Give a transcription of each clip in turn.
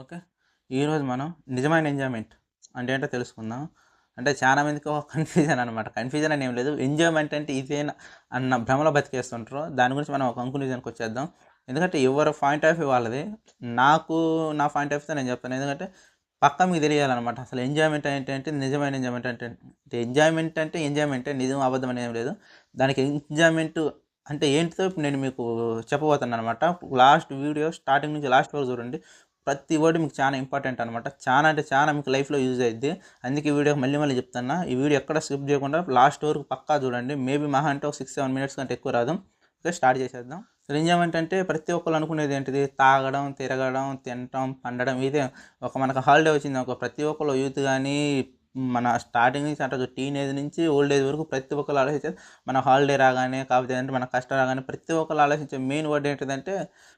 Okay. ఈరోజు మనం నిజమైన ఎంజాయ్మెంట్ అంటే ఏంటో తెలుసుకుందాం. అంటే చాలా మందికి ఒక కన్ఫ్యూజన్ అనమాట కన్ఫ్యూజన్ అని ఏం లేదు. ఎంజాయ్మెంట్ అంటే ఇదేనా అన్న భ్రమలో బతికేస్తుంటారు. దాని గురించి మనం ఒక కంక్లూజన్కి వచ్చేద్దాం. ఎందుకంటే ఎవరు పాయింట్ ఆఫ్ వ్యూ వాళ్ళది. నాకు నా పాయింట్ ఆఫ్ వ్యూతో నేను చెప్తాను. ఎందుకంటే పక్క మీకు తెలియాలన్నమాట. అసలు ఎంజాయ్మెంట్ ఏంటంటే నిజమైన ఎంజాయ్మెంట్ అంటే ఎంజాయ్మెంట్ అంటే ఎంజాయ్మెంటే నిజం అబద్ధం అనేది ఏం లేదు. దానికి ఎంజాయ్మెంట్ అంటే ఏంటితో ఇప్పుడు నేను మీకు చెప్పబోతున్నాను అనమాట లాస్ట్ వీడియో స్టార్టింగ్ నుంచి లాస్ట్ వరకు చూడండి. ప్రతి వర్డ్ మీకు చాలా ఇంపార్టెంట్ అనమాట చాలా అంటే చాలా మీకు లైఫ్లో యూజ్ అయ్యింది అందుకే ఈ వీడియో మళ్ళీ మళ్ళీ చెప్తున్నా ఈ వీడియో ఎక్కడ స్కిప్ చేయకుండా లాస్ట్ వరకు పక్కా చూడండి. మేబీ మహా అంటే ఒక సిక్స్ సెవెన్ మినిట్స్ కంటే ఎక్కువ రాదు. ఓకే స్టార్ట్ చేసేద్దాం. అసలు ఏంటంటే ప్రతి ఒక్కరు అనుకునేది ఏంటిది? తాగడం తిరగడం తినటం పండడం ఇదే. ఒక మనకు హాలిడే వచ్చింది ఒక ప్రతి ఒక్కరు యూత్ కానీ మన స్టార్టింగ్ నుంచి అంటే టీనేజ్ నుంచి ఓల్డ్ ఏజ్ వరకు ప్రతి ఒక్కరు ఆలోచించేది మన హాలిడే రాగానే కాకపోతే అంటే మన కష్టం రాగానే ప్రతి ఒక్కరు ఆలోచించే మెయిన్ వర్డ్ ఏంటిదంటే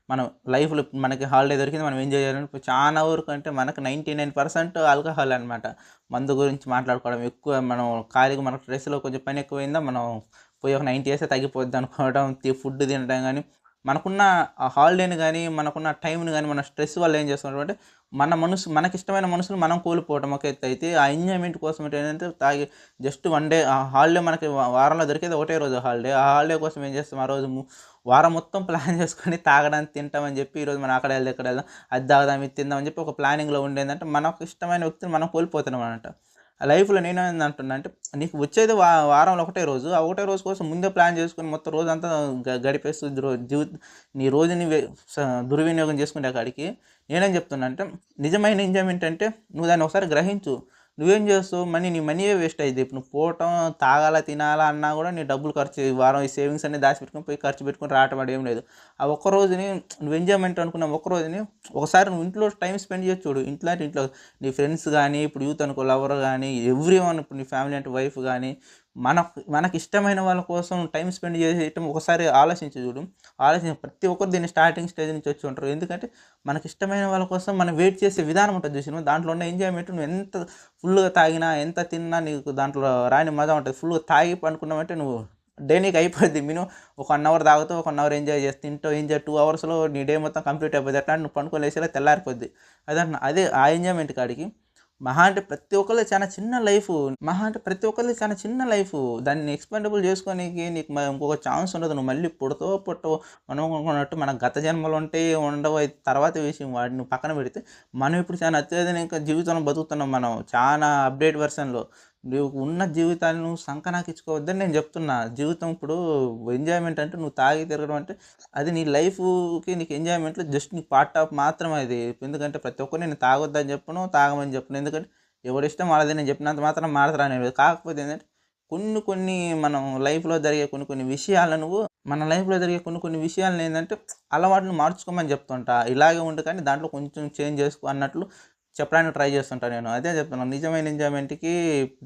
మనం లైఫ్లో మనకి హాలిడే దొరికింది మనం ఎంజాయ్ చేయాలని చాలా వరకు అంటే మనకు నైంటీ నైన్ పర్సెంట్ ఆల్కహాల్ అనమాట మందు గురించి మాట్లాడుకోవడం ఎక్కువ మనం ఖాళీగా మనకు డ్రెస్లో కొంచెం పని ఎక్కువైందా మనం పోయి ఒక నైంటీ వేస్తే తగ్గిపోద్ది అనుకోవడం ఫుడ్ తినడం కానీ మనకున్న ఆ హాలిడేని కానీ మనకున్న టైంని కానీ మన స్ట్రెస్ వల్ల ఏం చేస్తున్నాం అంటే మన మనసు మనకి ఇష్టమైన మనం కోల్పోవటం. ఒక అయితే ఆ ఎంజాయ్మెంట్ కోసం ఏంటంటే తాగి జస్ట్ వన్ డే ఆ హాలిడే మనకి వారంలో దొరికేది ఒకటే రోజు హాలిడే ఆ హాలిడే కోసం ఏం చేస్తాం? ఆ రోజు వారం మొత్తం ప్లాన్ చేసుకొని తాగడానికి తింటామని చెప్పి ఈరోజు మనం అక్కడ వెళ్దాం ఇక్కడ వెళ్దాం అది తాగుదాం ఇది తిందామని అని చెప్పి ఒక ప్లానింగ్లో ఉండేదంటే మనకు ఇష్టమైన వ్యక్తిని మనం కోల్పోతున్నాం అనమాట లైఫ్లో నేను అంటున్నా అంటే నీకు వచ్చేది వా వారంలో ఒకటే రోజు ఆ ఒకటే రోజు కోసం ముందే ప్లాన్ చేసుకుని మొత్తం రోజు అంతా గ- గడిపేస్తూ జీవిత నీ రోజుని దుర్వినియోగం చేసుకునే కాడికి నేనేం చెప్తున్నా అంటే నిజమైన నిజం ఏంటంటే నువ్వు దాన్ని ఒకసారి గ్రహించు. నువ్వేం చేస్తావు? మనీ నీ మనీయే వేస్ట్ అయింది ఇప్పుడు నువ్వు పోవటం తాగాలా తినాలా అన్నా కూడా నీ డబ్బులు ఖర్చు వారం ఈ సేవింగ్స్ అన్ని దాచిపెట్టుకుని పోయి ఖర్చు పెట్టుకుని రావటం ఏం లేదు. ఆ ఒక్క రోజుని నువ్వు ఎంజాయ్మెంట్ అనుకున్న ఒక్క రోజుని ఒకసారి నువ్వు ఇంట్లో టైం స్పెండ్ చేయొచ్చు చూడు. ఇంట్లో అంటే ఇంట్లో నీ ఫ్రెండ్స్ కానీ ఇప్పుడు యూత్ అనుకో లవర్ కానీ ఎవ్రీ వన్ ఇప్పుడు నీ ఫ్యామిలీ అంటే వైఫ్ కానీ మన మనకి ఇష్టమైన వాళ్ళ కోసం టైం స్పెండ్ చేసేయటం ఒకసారి ఆలోచించి చూడు. ఆలోచించి ప్రతి ఒక్కరు దీన్ని స్టార్టింగ్ స్టేజ్ నుంచి వచ్చి ఉంటారు. ఎందుకంటే మనకి ఇష్టమైన వాళ్ళ కోసం మనం వెయిట్ చేసే విధానం ఉంటుంది చూసిన దాంట్లో ఉన్న ఎంజాయ్మెంట్ నువ్వు ఎంత ఫుల్గా తాగినా ఎంత తిన్నా నీకు దాంట్లో రాని మజా ఉంటుంది. ఫుల్గా తాగి పండుకున్నామంటే నువ్వు డే నీకు అయిపోద్ది. మినిమం ఒక వన్ అవర్ తాగుతావు ఒక వన్ అవర్ ఎంజాయ్ చేసి తింటావు ఎంజాయ్ టూ అవర్స్లో నీ డే మొత్తం కంప్లీట్ అయిపోద్ది. అట్లా నువ్వు పనుకొని తెల్లారిపోద్ది. అదే అదే ఆ ఎంజాయ్మెంట్ కాడికి మహా అంటే ప్రతి ఒక్కళ్ళు చాలా చిన్న లైఫ్. మహా అంటే ప్రతి ఒక్కళ్ళు చాలా చిన్న లైఫ్. దాన్ని ఎక్స్పెండబుల్ చేసుకోనికి నీకు ఇంకొక ఛాన్స్ ఉండదు. నువ్వు మళ్ళీ పుడతో పుట్టవు మనం అనుకున్నట్టు మన గత జన్మలు ఉంటే ఉండవు. తర్వాత విషయం. వాటిని పక్కన పెడితే మనం ఇప్పుడు చాలా అత్యాధునిక జీవితంలో బతుకుతున్నాం మనం. చాలా అప్డేట్ వెర్షన్లో. నువ్వు ఉన్న జీవితాన్ని నువ్వు సంకనాకించుకోవద్దని నేను చెప్తున్నా. జీవితం ఇప్పుడు ఎంజాయ్మెంట్ అంటే నువ్వు తాగి తిరగడం అంటే అది నీ లైఫ్కి నీకు ఎంజాయ్మెంట్లో జస్ట్ నీ పార్ట్ ఆఫ్ మాత్రమే అది. ఎందుకంటే ప్రతి ఒక్కరు నేను తాగొద్దని చెప్పను తాగమని చెప్పను. ఎందుకంటే ఎవరి ఇష్టం వాళ్ళది. నేను చెప్పినంత మాత్రం మాడతారా కాకపోతే ఏంటంటే కొన్ని కొన్ని మనం లైఫ్లో జరిగే కొన్ని కొన్ని విషయాలను నువ్వు మన లైఫ్లో జరిగే కొన్ని కొన్ని విషయాలను ఏంటంటే అలవాట్లు మార్చుకోమని చెప్తుంటా. ఇలాగే ఉండు కానీ దాంట్లో కొంచెం చేంజ్ చేసుకో అన్నట్లు చెప్పడానికి ట్రై చేస్తుంటాను నేను. అదే చెప్తున్నాను నిజమైన ఎంజాయ్మెంట్కి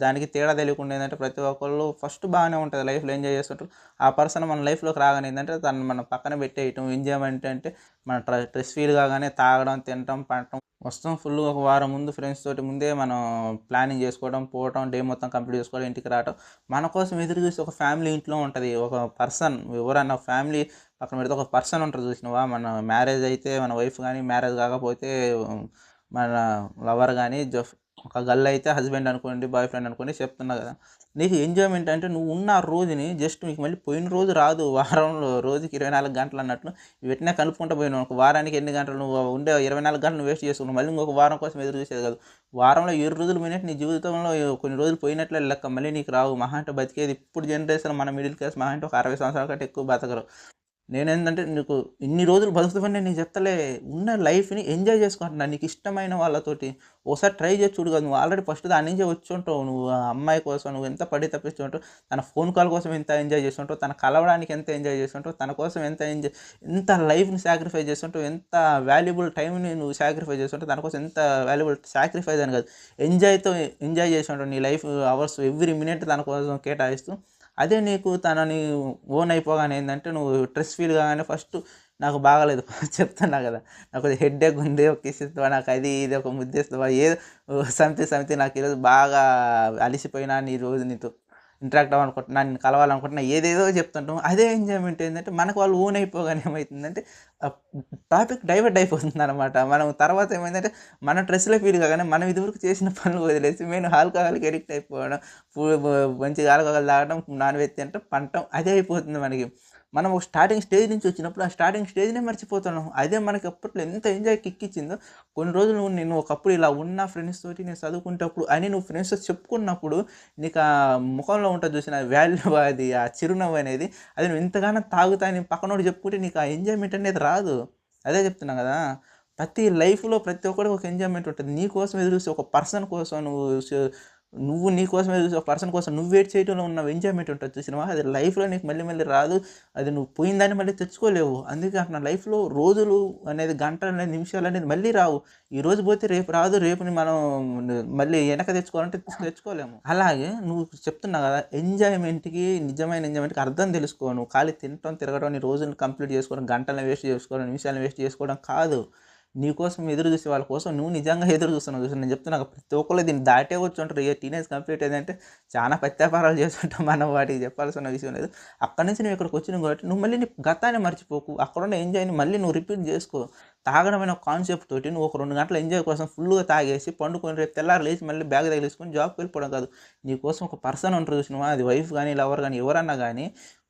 దానికి తేడా తెలియకుండా ఏంటంటే ప్రతి ఒక్కళ్ళు ఫస్ట్ బాగానే ఉంటుంది లైఫ్లో ఎంజాయ్ చేస్తుంటారు. ఆ పర్సన్ మన లైఫ్లోకి రాగానే ఏంటంటే తను మనం పక్కన పెట్టేయటం ఎంజాయ్మెంట్ అంటే మన స్ట్రెస్ ఫీల్ కాగానే తాగడం తినటం పడటం. వస్తాం ఫుల్ ఒక వారం ముందు ఫ్రెండ్స్ తోటి ముందే మనం ప్లానింగ్ చేసుకోవడం పోవడం డే మొత్తం కంప్లీట్ చేసుకోవడం ఇంటికి రావడం మన కోసం ఎదురు చూసి ఒక ఫ్యామిలీ ఇంట్లో ఉంటుంది. ఒక పర్సన్ ఎవరన్నా ఫ్యామిలీ పక్కన పెడితే ఒక పర్సన్ ఉంటారు చూసినవా? మన మ్యారేజ్ అయితే మన వైఫ్ కానీ మ్యారేజ్ కాకపోతే మన లవర్ కానీ జఫ్ ఒక గల్ అయితే హస్బెండ్ అనుకోండి బాయ్ ఫ్రెండ్ అనుకోండి చెప్తున్నా కదా. నీకు ఎంజాయ్మెంట్ అంటే నువ్వు ఉన్న రోజుని జస్ట్ నీకు మళ్ళీ పోయిన రోజు రాదు వారంలో రోజుకి ఇరవై నాలుగు గంటలు అన్నట్లు వెంటనే కలుపుకుంటూ పోయినావు ఒక వారానికి ఎన్ని గంటలు నువ్వు ఉండే ఇరవై నాలుగు గంటలు వేస్ట్ చేసుకున్నావు. మళ్ళీ ఇంకొక వారం కోసం ఎదురు చూసేది కాదు. వారంలో ఏడు రోజులు పోయినట్టు నీ జీవితంలో కొన్ని రోజులు పోయినట్లే లెక్క. మళ్ళీ నీకు రావు. మహా అంటే బతికేది ఇప్పుడు జనరేషన్ మన మిడిల్ క్లాస్ మహా అంటే ఒక అరవై సంవత్సరాల కంటే ఎక్కువ బతకరు. నేనేంటంటే నీకు ఇన్ని రోజులు బతుకుతామని నేను చెప్తలే ఉన్న లైఫ్ని ఎంజాయ్ చేసుకుంటున్నా నీకు ఇష్టమైన వాళ్ళతోటి ఒకసారి ట్రై చేసి చూడు కదా నువ్వు ఆల్రెడీ ఫస్ట్ దాని నుంచి వచ్చి ఉంటావు నువ్వు ఆ అమ్మాయి కోసం నువ్వు ఎంత పడి తప్పిస్తుంటావు తన ఫోన్ కాల్ కోసం ఎంత ఎంజాయ్ చేస్తుంటావు తన కలవడానికి ఎంత ఎంజాయ్ చేస్తుంటావు తన కోసం ఎంత ఎంజాయ్ ఎంత లైఫ్ని సాక్రిఫైస్ చేస్తుంటావు ఎంత వాల్యుబుల్ టైంని నువ్వు సాక్రిఫైస్ చేస్తుంటావు దాని కోసం ఎంత వాల్యుబుల్ సాక్రిఫైస్ అని కాదు ఎంజాయ్తో ఎంజాయ్ చేసి ఉంటావు నీ లైఫ్ అవర్స్ ఎవ్రీ మినిట్ తన కోసం కేటాయిస్తూ అదే నీకు తనని ఓన్ అయిపోగానే ఏంటంటే నువ్వు స్ట్రెస్ ఫీల్ కాగానే ఫస్ట్ నాకు బాగాలేదు. చెప్తున్నా కదా. నాకు హెడ్ ఎక్ ఉంది ఒక ఇస్తావా నాకు అది ఇది ఒక ముద్దేస్తావా ఏదో సమితి సమితి నాకు ఈరోజు బాగా అలిసిపోయినా నీ రోజు నీతో. ఇంటరాక్ట్ అవ్వాలనుకుంటున్నా నేను కలవాలనుకుంటున్నా ఏదేదో చెప్తుంటాం. అదే ఎంజాయ్మెంట్ ఏంటంటే మనకు వాళ్ళు ఓన్ అయిపోగానే ఏమవుతుందంటే టాపిక్ డైవర్ట్ అయిపోతుంది అనమాట మనం తర్వాత ఏమైందంటే మన డ్రెస్సులో ఫీల్ కాగానే మనం ఇదివరకు చేసిన పనులు వదిలేసి మేము ఆల్కహాల్కి ఎడిక్ట్ అయిపోవడం మంచిగా ఆల్కహాల్ తాగడం నాన్ వెజ్ తింటే పంటం అదే అయిపోతుంది మనకి. మనం ఒక స్టార్టింగ్ స్టేజ్ నుంచి వచ్చినప్పుడు ఆ స్టార్టింగ్ స్టేజ్నే మర్చిపోతున్నాం. అదే మనకి అప్పట్లో ఎంత ఎంజాయ్ కిక్ ఇచ్చిందో. కొన్ని రోజులు నేను ఒకప్పుడు ఇలా ఉన్న ఫ్రెండ్స్ తోటి నేను చదువుకుంటప్పుడు అని నువ్వు ఫ్రెండ్స్తో చెప్పుకున్నప్పుడు నీకు ఆ ముఖంలో ఉంటుంది చూసిన వాల్యూ అది ఆ చిరునవ్వు అనేది. అది నువ్వు ఎంతగానో తాగుతా నేను పక్కనోడు చెప్పుకుంటే నీకు ఆ ఎంజాయ్మెంట్ అనేది రాదు. అదే చెప్తున్నా కదా. ప్రతి లైఫ్లో ప్రతి ఒక్కరికి ఒక ఎంజాయ్మెంట్ ఉంటుంది. నీ కోసం ఎదురు చూసి ఒక పర్సన్ కోసం నువ్వు నువ్వు నీ కోసం చూసి ఒక పర్సన్ కోసం నువ్వు వెయిట్ చేయడంలో ఉన్న ఎంజాయ్మెంట్ ఉంటుంది చూసినవా అది లైఫ్లో నీకు మళ్ళీ మళ్ళీ రాదు. అది నువ్వు పోయిందని మళ్ళీ తెచ్చుకోలేవు. అందుకే అంటున్నా లైఫ్లో రోజులు అనేది గంటలు అనేది నిమిషాలు అనేది మళ్ళీ రావు. ఈ రోజు పోతే రేపు రాదు రేపుని మనం మళ్ళీ వెనక తెచ్చుకోవాలంటే తెచ్చుకోలేము. అలాగే నువ్వు చెప్తున్నావు కదా ఎంజాయ్మెంట్కి నిజమైన ఎంజాయ్మెంట్కి అర్థం తెలుసుకో. నువ్వు ఖాళీ తినటం తిరగడం నీ రోజుని కంప్లీట్ చేసుకోవడం గంటలను వేస్ట్ చేసుకోవడం నిమిషాలను వేస్ట్ చేసుకోవడం కాదు. నీ కోసం ఎదురు చూసే వాళ్ళ కోసం నువ్వు నిజంగా ఎదురు చూస్తున్నావు. చూసి నేను చెప్తున్నా ప్రతి ఒక్కళ్ళు దీన్ని దాటే వచ్చి ఉంటారు ఏ టీనేజ్ కంప్లీట్ అయిందంటే చాలా ప్రత్యాపారాలు చేస్తుంటాం మనం వాటికి చెప్పాల్సిన విషయం లేదు. అక్కడి నుంచి నువ్వు ఇక్కడికి వచ్చినావు కాబట్టి నువ్వు మళ్ళీ నీ గతాన్ని మర్చిపోకు. అక్కడ ఉన్న ఎంజాయ్ని మళ్ళీ నువ్వు రిపీట్ చేసుకో. తాగడం అనే కాన్సెప్ట్ తోటి నువ్వు ఒక రెండు గంటల ఎంజాయ్ కోసం ఫుల్గా తాగేసి పండుకొని రేపు తెల్లారి లేచి మళ్ళీ బ్యాగ్ తగిలేసుకొని జాబ్కి వెళ్ళిపోవడం కాదు. నీ కోసం ఒక పర్సన్ ఉంటారు చూసినవా? అది వైఫ్ కానీ లవర్ కానీ ఎవరన్నా కానీ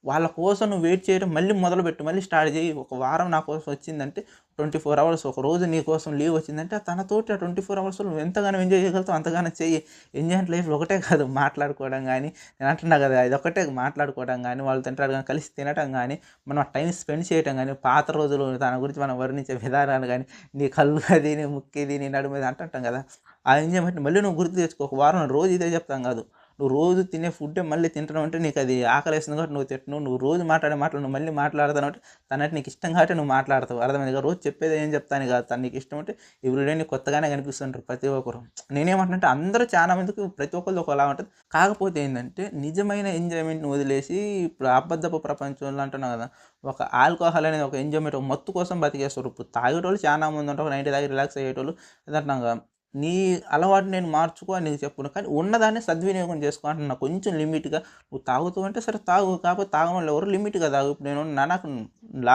వాళ్ళ కోసం నువ్వు వెయిట్ చేయడం మళ్ళీ మొదలుపెట్టు. మళ్ళీ స్టార్ట్ చేయి. ఒక వారం నా కోసం వచ్చిందంటే ట్వంటీ ఫోర్ అవర్స్ ఒక రోజు నీ కోసం లీవ్ వచ్చిందంటే ఆ తనతోటి ఆ ట్వంటీ ఫోర్ అవర్స్లో నువ్వు ఎంతగానో ఎంజాయ్ చేయగలుగుతావు అంతగానో ఎంజాయ్ ఎంజాయ్మెంట్ లైఫ్లో ఒకటే కాదు మాట్లాడుకోవడం కానీ నేను అంటున్నా కదా ఇది ఒకటే మాట్లాడుకోవడం కానీ వాళ్ళు తింటారు కానీ కలిసి తినడం కానీ మనం టైం స్పెండ్ చేయడం కానీ పాత రోజులు తన గురించి మనం వర్ణించే విధానాలు కానీ నీ కళ్ళు అది నీ ముక్కేది నీ నడుమది అంటుంటాం కదా. ఆ ఎంజాయ్మెంట్ మళ్ళీ నువ్వు గుర్తు తెచ్చుకో. ఒక వారం రోజు ఇదే చెప్తాం కాదు. నువ్వు రోజు తినే ఫుడ్ మళ్ళీ తింటాను అంటే నీకు అది ఆకలేస్తుంది కాబట్టి నువ్వు తిట్టను నువ్వు రోజు మాట్లాడే మాటలు నువ్వు మళ్ళీ మాట్లాడతాను అంటే తనంటే నీకు ఇష్టం కాబట్టి నువ్వు మాట్లాడతావు. అర్థమైంది కదా? రోజు చెప్పేది ఏం చెప్తాను కాదు. తను నీకు ఇష్టం అంటే ఎవ్రీడే నీకు కొత్తగానే కనిపిస్తుంటారు ప్రతి ఒక్కరు. నేనేమంటున్నా అందరూ చాలా మందికి ప్రతి ఒక్కరిది ఒకలా ఉంటుంది. కాకపోతే ఏంటంటే నిజమైన ఎంజాయ్మెంట్ని వదిలేసి ఇప్పుడు అబద్ధపు ప్రపంచంలో అంటున్నావు కదా ఒక ఆల్కహాల్ అనేది ఒక ఎంజాయ్మెంట్ ఒక మత్తు కోసం బతికేస్తారు. ఇప్పుడు తాగేటోళ్ళు చాలా మంది ఉంటారు. నైన్టీ తాగి రిలాక్స్ అయ్యేటోళ్ళు. అదంటున్నాం కదా నీ అలవాటు నేను మార్చుకో అని నీకు చెప్పును కానీ ఉన్నదాన్ని సద్వినియోగం చేసుకో అంటున్నా. కొంచెం లిమిట్గా నువ్వు తాగుతూ అంటే సరే తాగు. కాకపోతే తాగడం ఎవరు లిమిట్గా తాగు. ఇప్పుడు నేను నాకు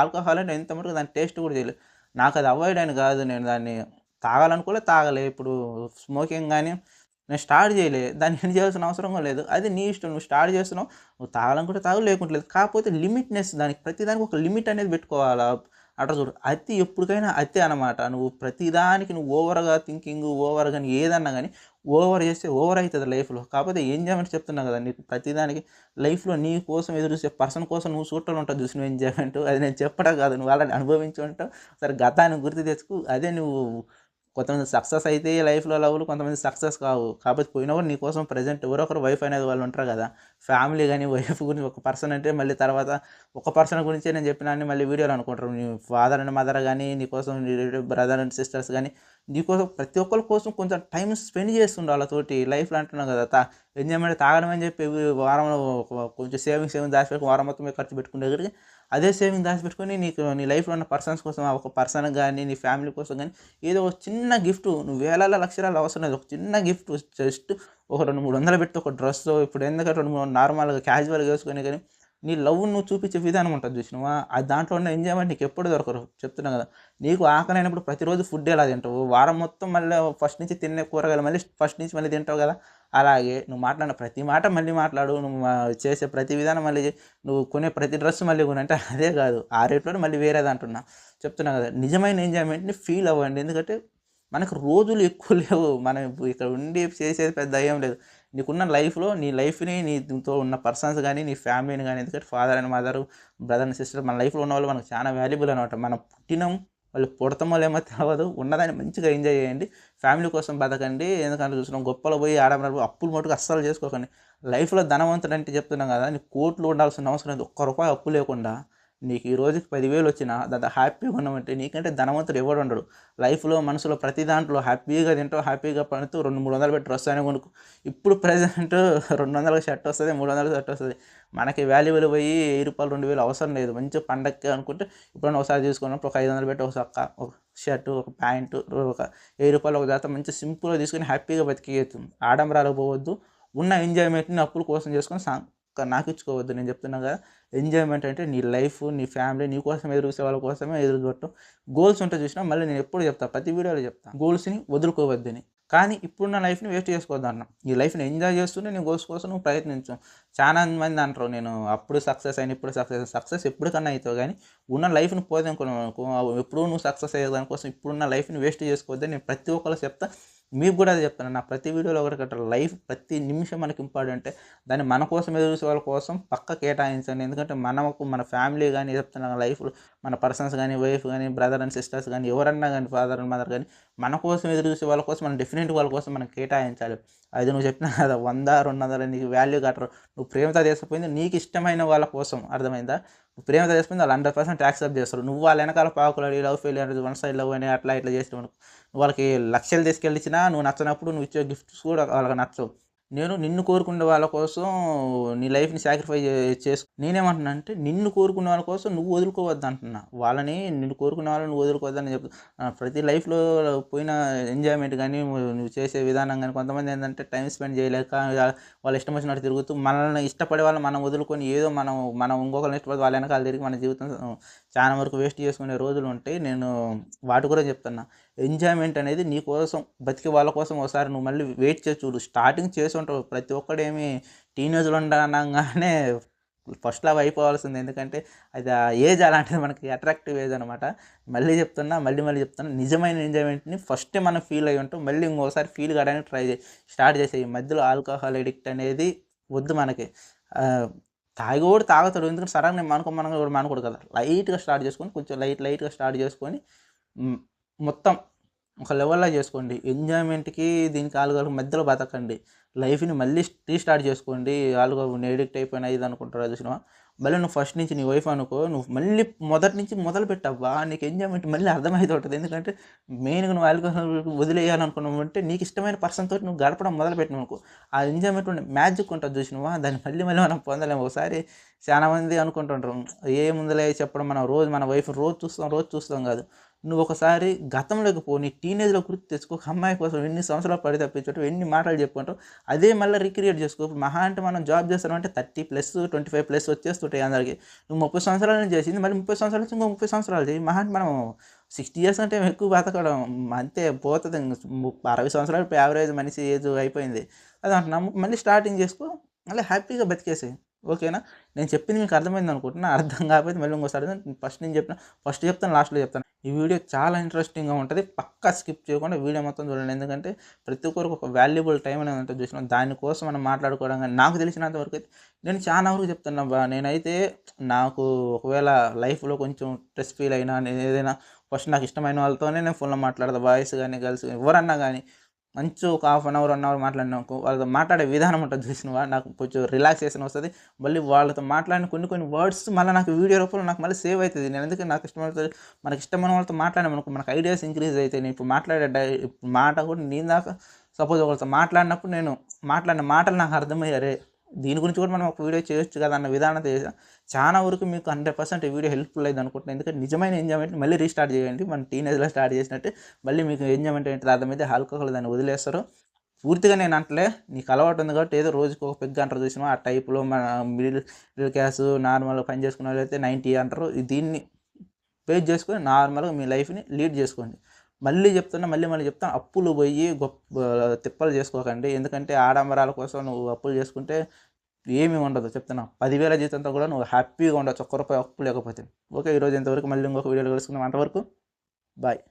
ఆల్కహాల్ అంటే ఎంత మటుకు దాని టేస్ట్ కూడా చేయలేదు నాకు అది అవాయిడ్ అని కాదు. నేను దాన్ని తాగాలనుకోలే తాగలే. ఇప్పుడు స్మోకింగ్ కానీ నేను స్టార్ట్ చేయలే. దాన్ని ఏం చేయాల్సిన అవసరం కూడా లేదు. అది నీ ఇష్టం. నువ్వు స్టార్ట్ చేస్తున్నావు. నువ్వు తాగాలనుకుంటే తాగు లేకుంటలేదు కాకపోతే లిమిట్నెస్ దానికి ప్రతిదానికి ఒక లిమిట్ అనేది పెట్టుకోవాలా? అట్లా చూడు అతి ఎప్పటికైనా అతి అనమాట నువ్వు ప్రతిదానికి నువ్వు ఓవర్గా థింకింగ్ ఓవర్ కానీ ఏదన్నా కానీ ఓవర్ చేస్తే ఓవర్ అవుతుంది లైఫ్లో. కాకపోతే ఎంజాయ్మెంట్ చెప్తున్నా కదా నీకు ప్రతిదానికి లైఫ్లో నీ కోసం ఎదురు చూసే పర్సన్ కోసం నువ్వు చూడటం ఉంటుంది చూసిన ఎంజాయ్మెంట్ అది నేను చెప్పడం కాదు నువ్వు అలాంటి అనుభవించి ఉంటావు. సరే గతాన్ని గుర్తు తెచ్చుకు అదే నువ్వు కొంతమంది సక్సెస్ అయితే లైఫ్లో లవ్లు కొంతమంది సక్సెస్ కావు. కాకపోతే పోయినా కూడా నీకోసం ప్రజెంట్ ఎవరో ఒకరు వైఫ్ అనేది వాళ్ళు ఉంటారు కదా. ఫ్యామిలీ కానీ వైఫ్ గురించి ఒక పర్సన్ అంటే మళ్ళీ తర్వాత ఒక పర్సన్ గురించే నేను చెప్పిన అన్ని మళ్ళీ వీడియోలు అనుకుంటారు. నీ ఫాదర్ అండ్ మదర్ కానీ నీకోసం నీ బ్రదర్ అండ్ సిస్టర్స్ కానీ నీకోసం ప్రతి ఒక్కరి కోసం కొంచెం టైం స్పెండ్ చేస్తుండే వాళ్ళతోటి. లైఫ్లో అంటున్నావు కదా ఎంజాయ్మెంట్ తాగడం అని చెప్పి వారంలో కొంచెం సేవింగ్ సేవింగ్ దాచిపెట్టుకుని వారం మొత్తం మీద ఖర్చు పెట్టుకునే దగ్గరికి అదే సేవింగ్ దాచిపెట్టుకొని నీకు నీ లైఫ్లో ఉన్న పర్సన్స్ కోసం ఒక పర్సన్ కానీ నీ ఫ్యామిలీ కోసం కానీ ఏదో ఒక చిన్న గిఫ్ట్ నువ్వు వేల లక్షల అవసరం లేదు. ఒక చిన్న గిఫ్ట్ జస్ట్ ఒక రెండు మూడు వందలు పెట్టి ఒక డ్రెస్ ఇప్పుడు ఎందుకంటే రెండు మూడు నార్మల్గా క్యాజువల్గా వేసుకొని కానీ నీ లవ్ నువ్వు చూపించే విధానం ఉంటుంది చూసినావా? ఆ దాంట్లో ఉన్న ఎంజాయ్మెంట్ నీకు ఎప్పుడు దొరకరు చెప్తున్నా కదా. నీకు ఆకలి అయినప్పుడు ప్రతిరోజు ఫుడ్ ఎలా తింటావు? వారం మొత్తం మళ్ళీ ఫస్ట్ నుంచి తినే కూరగాయలు మళ్ళీ ఫస్ట్ నుంచి మళ్ళీ తింటావు కదా? అలాగే నువ్వు మాట్లాడిన ప్రతి మాట మళ్ళీ మాట్లాడు. నువ్వు చేసే ప్రతి విధానం మళ్ళీ నువ్వు కొనే ప్రతి డ్రెస్ మళ్ళీ కొనంటే అదే కాదు. ఆ రేట్లో మళ్ళీ వేరేది అంటున్నా. చెప్తున్నా కదా. నిజమైన ఎంజాయ్మెంట్ని ఫీల్ అవ్వండి. ఎందుకంటే మనకు రోజులు ఎక్కువ లేవు. మనం ఇక్కడ ఉండి చేసేది పెద్ద ఏం లేదు. నీకున్న లైఫ్లో నీ లైఫ్ని నీతో ఉన్న పర్సన్స్ కానీ నీ ఫ్యామిలీని కానీ ఎందుకంటే father and mother brother and sister మన లైఫ్లో ఉన్న వాళ్ళు మనకు చాలా వాల్యుబుల్ అనమాట. మనం పుట్టినాం వాళ్ళు పుడతామో లేమో తెలియదు ఉన్నదాన్ని మంచిగా ఎంజాయ్ చేయండి. ఫ్యామిలీ కోసం బతకండి. ఎందుకంటే చూసినాం గొప్పలో పోయి ఆడమరాలు అప్పులు మటుకు అస్సలు చేసుకోకండి. లైఫ్లో ధనవంతుడు అంటే చెప్తున్నాం కదా నీ కోట్లు ఉండాల్సిన అవసరం లేదు. ఒక్క రూపాయి అప్పు లేకుండా నీకు ఈ రోజుకి పదివేలు వచ్చినా దాంతో హ్యాపీగా ఉన్నామంటే నీకంటే ధనవంతుడు ఎవడు ఉండడు. లైఫ్లో మనసులో ప్రతి దాంట్లో హ్యాపీగా తింటావు హ్యాపీగా పడుతూ రెండు మూడు వందలు పెట్టి వస్తాయని కొనుక్కు. ఇప్పుడు ప్రజెంట్ రెండు వందల షర్ట్ వస్తుంది మూడు వందల షర్ట్ వస్తుంది. మనకి వాల్యుబుల్ పోయి వెయ్యి రూపాయలు రెండు వేలు అవసరం లేదు. మంచి పండగకి అనుకుంటే ఇప్పుడు ఒకసారి తీసుకున్నప్పుడు ఒక ఐదు వందలు పెట్టి ఒక సొక్క ఒక షర్టు ఒక ప్యాంటు ఒక వెయ్యి రూపాయలు ఒక జాత మంచి సింపుల్గా తీసుకొని హ్యాపీగా బతికేయచ్చు ఆడంబరాలకు పోవద్దు. ఉన్న ఎంజాయ్మెంట్ని అప్పుల కోసం చేసుకొని సాంగ్ నాకు ఇచ్చుకోవద్దు నేను చెప్తున్నా కదా ఎంజాయ్మెంట్ అంటే నీ లైఫ్ నీ ఫ్యామిలీ నీ కోసం ఎదురు చూసే వాళ్ళ కోసమే ఎదురు చూడటం. గోల్స్ ఉంటే చూసినా మళ్ళీ నేను ఎప్పుడు చెప్తా ప్రతి వీడియోలో చెప్తా. గోల్స్ని వదులుకోవద్దని. కానీ ఇప్పుడున్న లైఫ్ని వేస్ట్ చేసుకోవద్దు అన్న. ఈ లైఫ్ని ఎంజాయ్ చేస్తూనే నేను గోల్స్ కోసం నువ్వు ప్రయత్నించు. చాలా మంది అంటారు నేను అప్పుడు సక్సెస్ అయిన ఇప్పుడు సక్సెస్ సక్సెస్ ఎప్పటికన్నా అవుతావు కానీ ఉన్న లైఫ్ని పోదనుకున్నావు ఎప్పుడు నువ్వు సక్సెస్ అయ్యే దానికోసం ఇప్పుడున్న లైఫ్ని వేస్ట్ చేసుకోవద్దని నేను ప్రతి ఒక్కరు చెప్తా. మీకు కూడా అది చెప్తాను నా ప్రతి వీడియోలో ఒకటి కట్టారు లైఫ్ ప్రతి నిమిషం మనకి ఇంపార్టెంట్ దాన్ని మన కోసం ఎదురు చూసే వాళ్ళ కోసం పక్క కేటాయించండి. ఎందుకంటే మనకు మన ఫ్యామిలీ కానీ చెప్తున్నా లైఫ్లో మన పర్సన్స్ కానీ వైఫ్ కానీ బ్రదర్ అండ్ సిస్టర్స్ కానీ ఎవరన్నా కానీ ఫాదర్ అండ్ మదర్ కానీ మన కోసం ఎదురు చూసే వాళ్ళ కోసం మనం డెఫినెట్ వాళ్ళ కోసం మనం కేటాయించాలి. అది నువ్వు చెప్పినా కదా వంద రెండు వందల నీకు వాల్యూ కట్టరు. నువ్వు ప్రేమతో తీసుకుపోయింది నీకు ఇష్టమైన వాళ్ళ కోసం. అర్థమైందా? ప్రేమ ప్రేమతో వాళ్ళు హండ్రెడ్ పర్సెంట్ యాక్సెప్ట్ చేస్తారు. నువ్వు వాళ్ళ వెనకాల పాకులాడి love fail one side love అని అట్లా ఇట్లా చేసిన వాళ్ళకి లక్ష్యాలు తీసుకెళ్ళిచ్చినా నువ్వు నచ్చినప్పుడు నువ్వు ఇచ్చే గిఫ్ట్స్ కూడా వాళ్ళకి నచ్చవు. నేను నిన్ను కోరుకునే వాళ్ళ కోసం నీ లైఫ్ని సాక్రిఫైస్ చేసు నేనేమంటున్నా అంటే నిన్ను కోరుకునే వాళ్ళ కోసం నువ్వు వదులుకోవద్దు అంటున్నా. వాళ్ళని నిన్ను కోరుకునే వాళ్ళని నువ్వు వదులుకోవద్దని చెప్తా ప్రతి లైఫ్లో పోయిన ఎంజాయ్మెంట్ కానీ నువ్వు చేసే విధానం కానీ కొంతమంది ఏంటంటే టైం స్పెండ్ చేయలేక వాళ్ళ ఇష్టం వచ్చినట్టు తిరుగుతూ మనల్ని ఇష్టపడే వాళ్ళు మనం వదులుకొని ఏదో మనం మనం ఇంకొకరిని ఇష్టపడి వాళ్ళ వెనకాల తిరిగి మన జీవితం చాలా వరకు వేస్ట్ చేసుకునే రోజులు ఉంటాయి నేను వాటి కూడా చెప్తున్నా. ఎంజాయ్మెంట్ అనేది నీ కోసం బతికి వాళ్ళ కోసం ఒకసారి నువ్వు మళ్ళీ వెయిట్ చేసి చూడు. స్టార్టింగ్ చేసి ఉంటావు. ప్రతి ఒక్కడేమి టీనేజ్లో ఉండగానే ఫస్ట్ లవ్ అయిపోవాల్సింది. ఎందుకంటే అది ఆ ఏజ్ అలాంటిది మనకి అట్రాక్టివ్ ఏజ్ అనమాట మళ్ళీ చెప్తున్నా మళ్ళీ మళ్ళీ చెప్తున్నా. నిజమైన ఎంజాయ్మెంట్ని ఫస్ట్ మనం ఫీల్ అయ్యి ఉంటాం. మళ్ళీ ఇంకోసారి ఫీల్ కావడానికి ట్రై చేయి. స్టార్ట్ చేసే ఈ మధ్యలో ఆల్కహాల్ ఎడిక్ట్ అనేది వద్దు మనకి. తాగోడు తాగుతాడు. ఎందుకంటే సరే నేను మనకు మనం కూడా మనకూడదు కదా. లైట్గా స్టార్ట్ చేసుకొని కొంచెం లైట్ లైట్గా స్టార్ట్ చేసుకొని మొత్తం ఒక లెవెల్లో చేసుకోండి. ఎంజాయ్మెంట్కి దీనికి ఆలుగాలకు మధ్యలో బతకండి. లైఫ్ని మళ్ళీ రీస్టార్ట్ చేసుకోండి. ఆలుగా ఎడిక్ట్ అయిపోయినా ఇది అనుకుంటారు చూసినా మళ్ళీ నువ్వు ఫస్ట్ నుంచి నీ వైఫ్ అనుకో నువ్వు మళ్ళీ మొదటి నుంచి మొదలు పెట్టవ్వా నీకు ఎంజాయ్మెంట్ మళ్ళీ అర్థమైతే ఉంటుంది. ఎందుకంటే మెయిన్గా నువ్వు ఆల్కహాల్ వదిలేయాలనుకున్నావు అంటే నీకు ఇష్టమైన పర్సన్ తోటి నువ్వు గడపడం మొదలు పెట్టినావు అనుకో ఆ ఎంజాయ్మెంట్ ఉండే మ్యాజిక్ ఉంటుంది చూసినవా? దాన్ని మళ్ళీ మళ్ళీ మనం పొందలేము ఒకసారి చాలా మంది అనుకుంటుంటారు ఏ ముందులే చెప్పడం మనం రోజు మన వైఫ్ రోజు చూస్తాం రోజు చూస్తాం కాదు. నువ్వు ఒకసారి గతంలోకి పో నీ టీనేజ్లో గుర్తు తెచ్చుకో అమ్మాయి కోసం ఎన్ని సంవత్సరాలు పడి తప్పించుకుంటావు ఎన్ని మాటలు చెప్పుకుంటావు అదే మళ్ళీ రిక్రియేట్ చేసుకో. మహా అంటే మనం జాబ్ చేస్తామంటే thirty plus twenty five plus వచ్చేస్తుంటాయి అందరికి. నువ్వు ముప్పై సంవత్సరాలు చేసింది మళ్ళీ ముప్పై సంవత్సరాలు ఇంకో ముప్పై సంవత్సరాలు చేయి. మహా అంటే మనం సిక్స్టీ ఇయర్స్ అంటే ఎక్కువ బతకడం? అంతే పోతుంది అరవై సంవత్సరాలు యావరేజ్ మనిషి ఏజ్ అయిపోయింది. అది అంటున్నాము మళ్ళీ స్టార్టింగ్ చేసుకో మళ్ళీ హ్యాపీగా బతికేసాయి. ఓకేనా? నేను చెప్పింది మీకు అర్థమైంది అనుకుంటున్నా. అర్థం కాకపోతే మళ్ళీ ఇంకోసారి ఫస్ట్ నేను చెప్పిన ఫస్ట్ చెప్తాను లాస్ట్లో చెప్తాను. ఈ వీడియో చాలా ఇంట్రెస్టింగ్గా ఉంటుంది. పక్కా స్కిప్ చేయకుండా వీడియో మొత్తం చూడండి. ఎందుకంటే ప్రతి ఒక్కరికి ఒక వాల్యుబుల్ టైం అనేది ఉంటుంది చూసినా. దానికోసం మనం మాట్లాడుకోవడం కానీ నాకు తెలిసినంత వరకు అయితే నేను చాలా వరకు చెప్తున్నా. బా నేనైతే నాకు ఒకవేళ లైఫ్లో కొంచెం స్ట్రెస్ ఫీల్ అయినా నేను ఏదైనా ఫస్ట్ నాకు ఇష్టమైన వాళ్ళతోనే నేను ఫోన్లో మాట్లాడదా బాయ్స్ కానీ గర్ల్స్ ఎవరన్నా కానీ మంచి ఒక half an hour one hour మాట్లాడినాకు వాళ్ళతో మాట్లాడే విధానం ఉంటుంది చూసినవా నాకు కొంచెం రిలాక్సేషన్ వస్తుంది. మళ్ళీ వాళ్ళతో మాట్లాడిన కొన్ని కొన్ని వర్డ్స్ మళ్ళీ నాకు వీడియో రూపంలో నాకు మళ్ళీ సేవ్ అవుతుంది. నేను ఎందుకంటే నాకు ఇష్టమైన మనకి ఇష్టమైన వాళ్ళతో మాట్లాడినా మనకు మనకు ఐడియాస్ ఇంక్రీజ్ అవుతాయి. నేను ఇప్పుడు మాట్లాడే డై మాట కూడా నేను దాకా సపోజ్ ఒకరితో మాట్లాడినప్పుడు నేను మాట్లాడిన మాటలు నాకు అర్థమయ్యారే. దీని గురించి కూడా మనం ఒక వీడియో చేయొచ్చు కదా అన్న విధానం చాలా వరకు మీకు హండ్రెడ్ పర్సెంట్ వీడియో హెల్ప్ఫుల్ అయింది అనుకుంటున్నాను ఎందుకంటే నిజమైన ఎంజాయ్మెంట్ మళ్ళీ రీస్టార్ట్ చేయండి. మన టీనేజ్లో స్టార్ట్ చేసినట్టు మళ్ళీ మీకు ఎంజాయ్మెంట్ ఏంటి అర్థమైతే ఆల్కహాల్ దాన్ని వదిలేస్తారు. పూర్తిగా నేను అంటలే నీకు అలవాటు ఉంది కాబట్టి ఏదో రోజుకి ఒక పెగ్ అంటారు చూసినా ఆ టైప్లో మన మిడిల్ మిడిల్ క్లాస్ నార్మల్ పని చేసుకున్న వాళ్ళు అయితే నైంటీ అంటారు. దీన్ని పేజ్ చేసుకొని నార్మల్గా మీ లైఫ్ని లీడ్ చేసుకోండి. మళ్ళీ చెప్తున్నా మళ్ళీ మళ్ళీ చెప్తాను అప్పులు పోయి గొప్ప తిప్పలు చేసుకోకండి. ఎందుకంటే ఆడంబరాల కోసం నువ్వు అప్పులు చేసుకుంటే ఏమీ ఉండదు చెప్తున్నా. పదివేల జీతంతో కూడా నువ్వు హ్యాపీగా ఉండొచ్చు ఒక్క రూపాయి అప్పు లేకపోతే. ఓకే ఈరోజు ఇంతవరకు మళ్ళీ ఇంకొక వీడియోలో కలుసుకుందాం. అంతవరకు బాయ్.